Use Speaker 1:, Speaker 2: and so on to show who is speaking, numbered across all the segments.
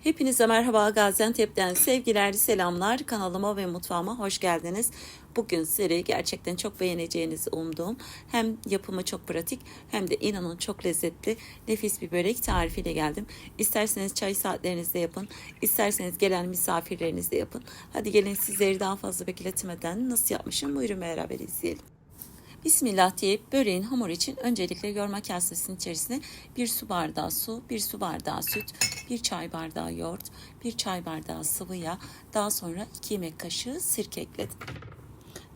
Speaker 1: Hepinize merhaba Gaziantep'ten sevgiler, selamlar. Kanalıma ve mutfağıma hoş geldiniz. Bugün sizleri gerçekten çok beğeneceğinizi umduğum hem yapımı çok pratik hem de inanın çok lezzetli nefis bir börek tarifiyle geldim. İsterseniz çay saatlerinizde yapın, isterseniz gelen misafirlerinizde yapın. Hadi gelin sizleri daha fazla bekletmeden nasıl yapmışım buyurun beraber izleyelim. Bismillah deyip böreğin hamur için öncelikle yoğurma kasesinin içerisine bir su bardağı su, bir su bardağı süt, bir çay bardağı yoğurt, bir çay bardağı sıvı yağ, daha sonra iki yemek kaşığı sirke ekledim.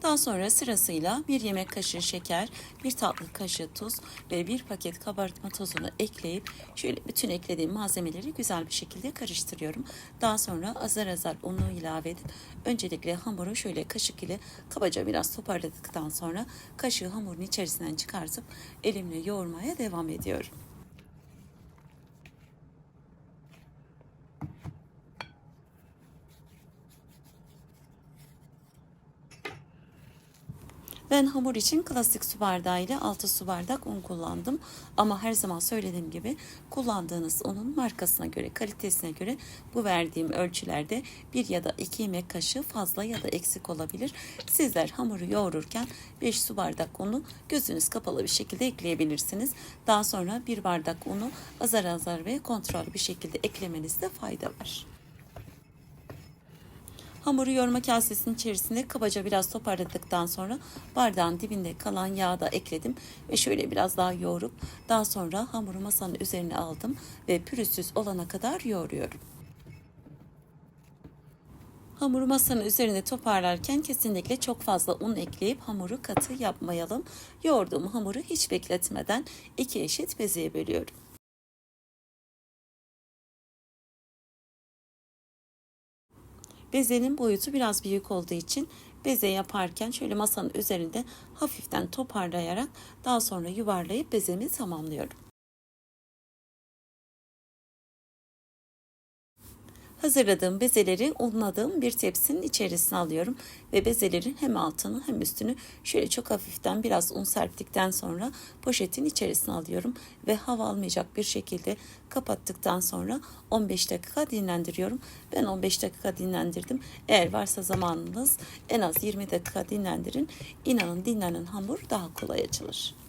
Speaker 1: Daha sonra sırasıyla bir yemek kaşığı şeker, bir tatlı kaşığı tuz ve bir paket kabartma tozunu ekleyip şöyle bütün eklediğim malzemeleri güzel bir şekilde karıştırıyorum. Daha sonra azar azar unu ilave edip öncelikle hamuru şöyle kaşık ile kabaca biraz toparladıktan sonra kaşığı hamurun içerisinden çıkartıp elimle yoğurmaya devam ediyorum. Ben hamur için klasik su bardağı ile 6 su bardak un kullandım. Ama her zaman söylediğim gibi kullandığınız unun markasına göre, kalitesine göre bu verdiğim ölçülerde bir ya da iki yemek kaşığı fazla ya da eksik olabilir. Sizler hamuru yoğururken 5 su bardak unu gözünüz kapalı bir şekilde ekleyebilirsiniz. Daha sonra bir bardak unu azar azar ve kontrol bir şekilde eklemenizde fayda var. Hamuru yoğurma kasesinin içerisine kabaca biraz toparladıktan sonra bardağın dibinde kalan yağı da ekledim ve şöyle biraz daha yoğurup daha sonra hamuru masanın üzerine aldım ve pürüzsüz olana kadar yoğuruyorum. Hamuru masanın üzerine toparlarken kesinlikle çok fazla un ekleyip hamuru katı yapmayalım. Yoğurduğum hamuru hiç bekletmeden iki eşit bezeye bölüyorum. Bezenin boyutu biraz büyük olduğu için beze yaparken şöyle masanın üzerinde hafiften toparlayarak daha sonra yuvarlayıp bezemi tamamlıyorum. Hazırladığım bezeleri unladığım bir tepsinin içerisine alıyorum ve bezelerin hem altını hem üstünü şöyle çok hafiften biraz un serptikten sonra poşetin içerisine alıyorum ve hava almayacak bir şekilde kapattıktan sonra 15 dakika dinlendiriyorum. Ben 15 dakika dinlendirdim. Eğer varsa zamanınız en az 20 dakika dinlendirin. İnanın dinlenen hamur daha kolay açılır.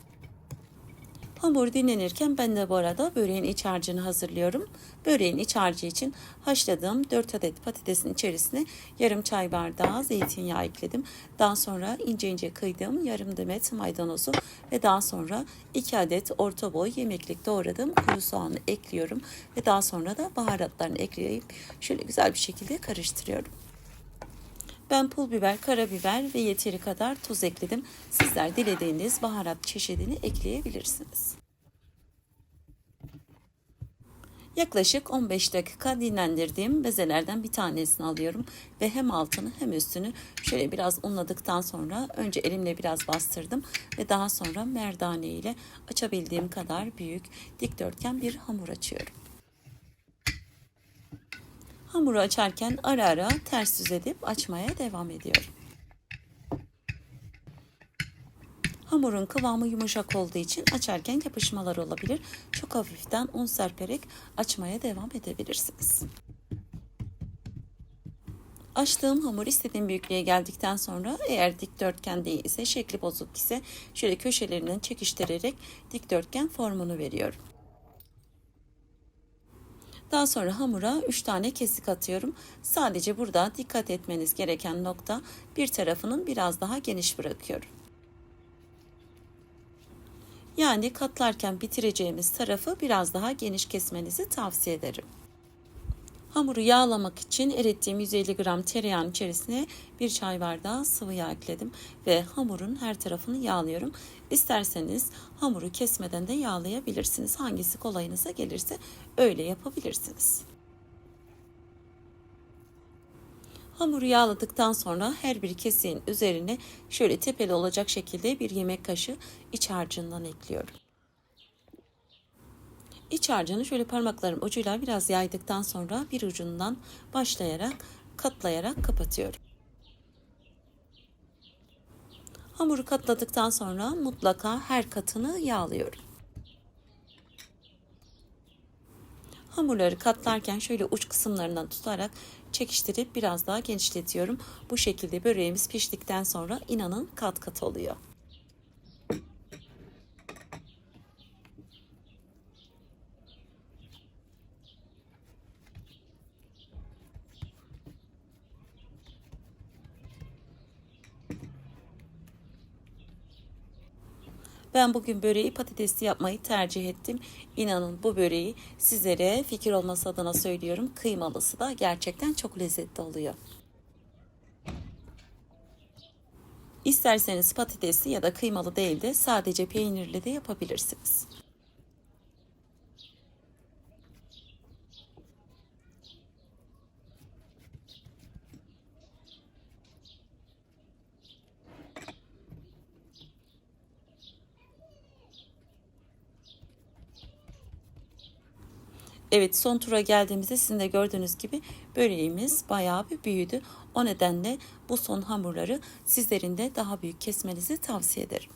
Speaker 1: Hamur dinlenirken ben de bu arada böreğin iç harcını hazırlıyorum. Böreğin iç harcı için haşladığım 4 adet patatesin içerisine yarım çay bardağı zeytinyağı ekledim. Daha sonra ince ince kıydığım yarım demet maydanozu ve daha sonra 2 adet orta boy yemeklik doğradığım kuru soğanı ekliyorum. Ve daha sonra da baharatlarını ekleyip şöyle güzel bir şekilde karıştırıyorum. Ben pul biber, karabiber ve yeteri kadar tuz ekledim. Sizler dilediğiniz baharat çeşidini ekleyebilirsiniz. Yaklaşık 15 dakika dinlendirdiğim bezelerden bir tanesini alıyorum ve hem altını hem üstünü şöyle biraz unladıktan sonra önce elimle biraz bastırdım ve daha sonra merdane ile açabildiğim kadar büyük dikdörtgen bir hamur açıyorum. Hamuru açarken ara ara ters düz edip açmaya devam ediyorum. Hamurun kıvamı yumuşak olduğu için açarken yapışmalar olabilir. Çok hafiften un serperek açmaya devam edebilirsiniz. Açtığım hamur istediğim büyüklüğe geldikten sonra eğer dikdörtgen değilse şekli bozuk ise şöyle köşelerinden çekiştirerek dikdörtgen formunu veriyorum. Daha sonra hamura 3 tane kesik atıyorum. Sadece burada dikkat etmeniz gereken nokta bir tarafının biraz daha geniş bırakıyorum. Yani katlarken bitireceğimiz tarafı biraz daha geniş kesmenizi tavsiye ederim. Hamuru yağlamak için erittiğim 150 gram tereyağın içerisine bir çay bardağı sıvı yağ ekledim ve hamurun her tarafını yağlıyorum. İsterseniz hamuru kesmeden de yağlayabilirsiniz. Hangisi kolayınıza gelirse öyle yapabilirsiniz. Hamuru yağladıktan sonra her bir kesiğin üzerine şöyle tepeli olacak şekilde bir yemek kaşığı iç harcından ekliyorum. İç harcını şöyle parmaklarım ucuyla biraz yaydıktan sonra bir ucundan başlayarak katlayarak kapatıyorum. Hamuru katladıktan sonra mutlaka her katını yağlıyorum. Hamurları katlarken şöyle uç kısımlarından tutarak çekiştirip biraz daha genişletiyorum. Bu şekilde böreğimiz piştikten sonra inanın kat kat oluyor. Ben bugün böreği patatesli yapmayı tercih ettim. İnanın bu böreği sizlere fikir olması adına söylüyorum. Kıymalısı da gerçekten çok lezzetli oluyor. İsterseniz patatesli ya da kıymalı değil de sadece peynirli de yapabilirsiniz. Evet son tura geldiğimizde sizin de gördüğünüz gibi böreğimiz bayağı bir büyüdü. O nedenle bu son hamurları sizlerin de daha büyük kesmenizi tavsiye ederim.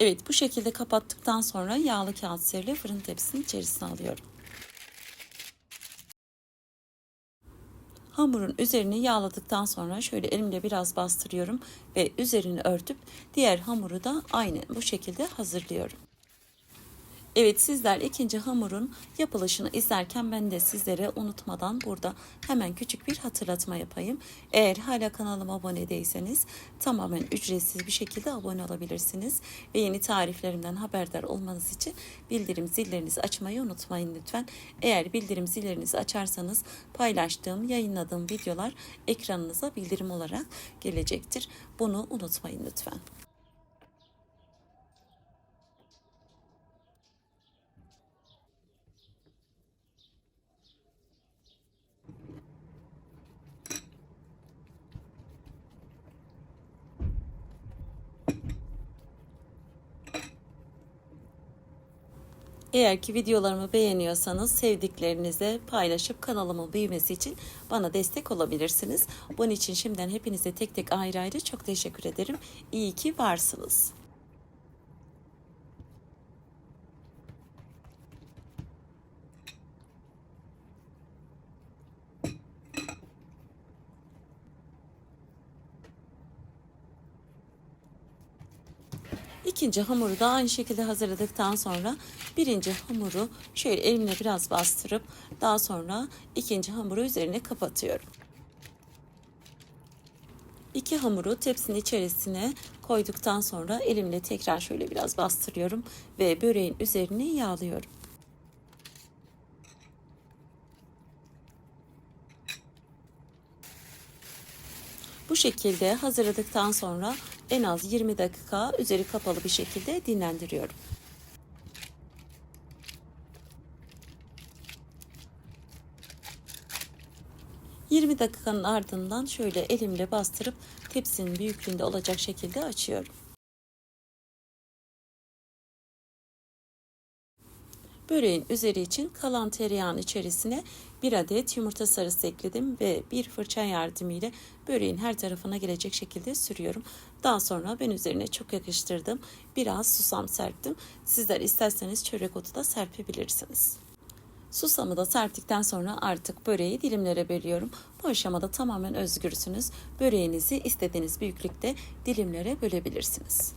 Speaker 1: Evet bu şekilde kapattıktan sonra yağlı kağıt seriyle fırın tepsinin içerisine alıyorum. Hamurun üzerini yağladıktan sonra şöyle elimle biraz bastırıyorum ve üzerini örtüp diğer hamuru da aynı bu şekilde hazırlıyorum. Evet sizler ikinci hamurun yapılışını izlerken ben de sizlere unutmadan burada hemen küçük bir hatırlatma yapayım. Eğer hala kanalıma abone değilseniz tamamen ücretsiz bir şekilde abone olabilirsiniz. Ve yeni tariflerimden haberdar olmanız için bildirim zillerinizi açmayı unutmayın lütfen. Eğer bildirim zillerinizi açarsanız paylaştığım, yayınladığım videolar ekranınıza bildirim olarak gelecektir. Bunu unutmayın lütfen. Eğer ki videolarımı beğeniyorsanız sevdiklerinize paylaşıp kanalımın büyümesi için bana destek olabilirsiniz. Bunun için şimdiden hepinize tek tek ayrı ayrı çok teşekkür ederim. İyi ki varsınız. İkinci hamuru da aynı şekilde hazırladıktan sonra birinci hamuru şöyle elimle biraz bastırıp daha sonra ikinci hamuru üzerine kapatıyorum. İki hamuru tepsinin içerisine koyduktan sonra elimle tekrar şöyle biraz bastırıyorum ve böreğin üzerini yağlıyorum. Bu şekilde hazırladıktan sonra en az 20 dakika üzeri kapalı bir şekilde dinlendiriyorum. ...20 dakikanın ardından şöyle elimle bastırıp... ...tepsinin büyüklüğünde olacak şekilde açıyorum. Böreğin üzeri için kalan tereyağın içerisine bir adet yumurta sarısı ekledim ve bir fırça yardımıyla böreğin her tarafına gelecek şekilde sürüyorum. Daha sonra ben üzerine çok yakıştırdım. Biraz susam serptim. Sizler isterseniz çörek otu da serpebilirsiniz. Susamı da serptikten sonra artık böreği dilimlere bölüyorum. Bu aşamada tamamen özgürsünüz. Böreğinizi istediğiniz büyüklükte dilimlere bölebilirsiniz.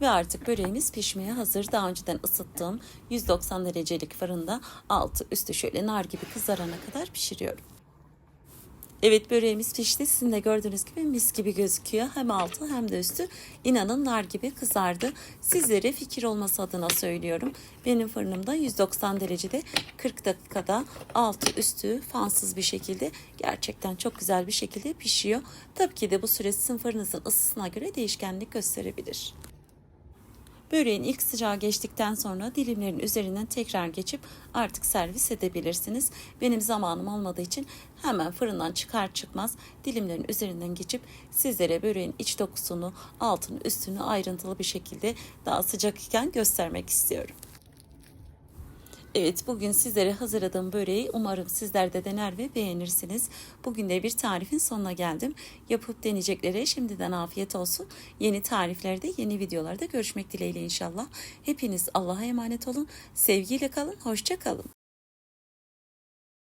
Speaker 1: Ve artık böreğimiz pişmeye hazır. Daha önceden ısıttığım 190 derecelik fırında altı üstü şöyle nar gibi kızarana kadar pişiriyorum. Evet böreğimiz pişti. Sizin de gördüğünüz gibi mis gibi gözüküyor. Hem altı hem de üstü inanın nar gibi kızardı. Sizlere fikir olması adına söylüyorum. Benim fırınımda 190 derecede 40 dakikada altı üstü fansız bir şekilde gerçekten çok güzel bir şekilde pişiyor. Tabii ki de bu süre sizin fırınızın ısısına göre değişkenlik gösterebilir. Böreğin ilk sıcağı geçtikten sonra dilimlerin üzerinden tekrar geçip artık servis edebilirsiniz. Benim zamanım olmadığı için hemen fırından çıkar çıkmaz dilimlerin üzerinden geçip sizlere böreğin iç dokusunu, altını, üstünü ayrıntılı bir şekilde daha sıcak iken göstermek istiyorum. Evet bugün sizlere hazırladığım böreği umarım sizler de dener ve beğenirsiniz. Bugün de bir tarifin sonuna geldim. Yapıp deneyeceklere şimdiden afiyet olsun. Yeni tariflerde yeni videolarda görüşmek dileğiyle inşallah. Hepiniz Allah'a emanet olun. Sevgiyle kalın. Hoşça kalın.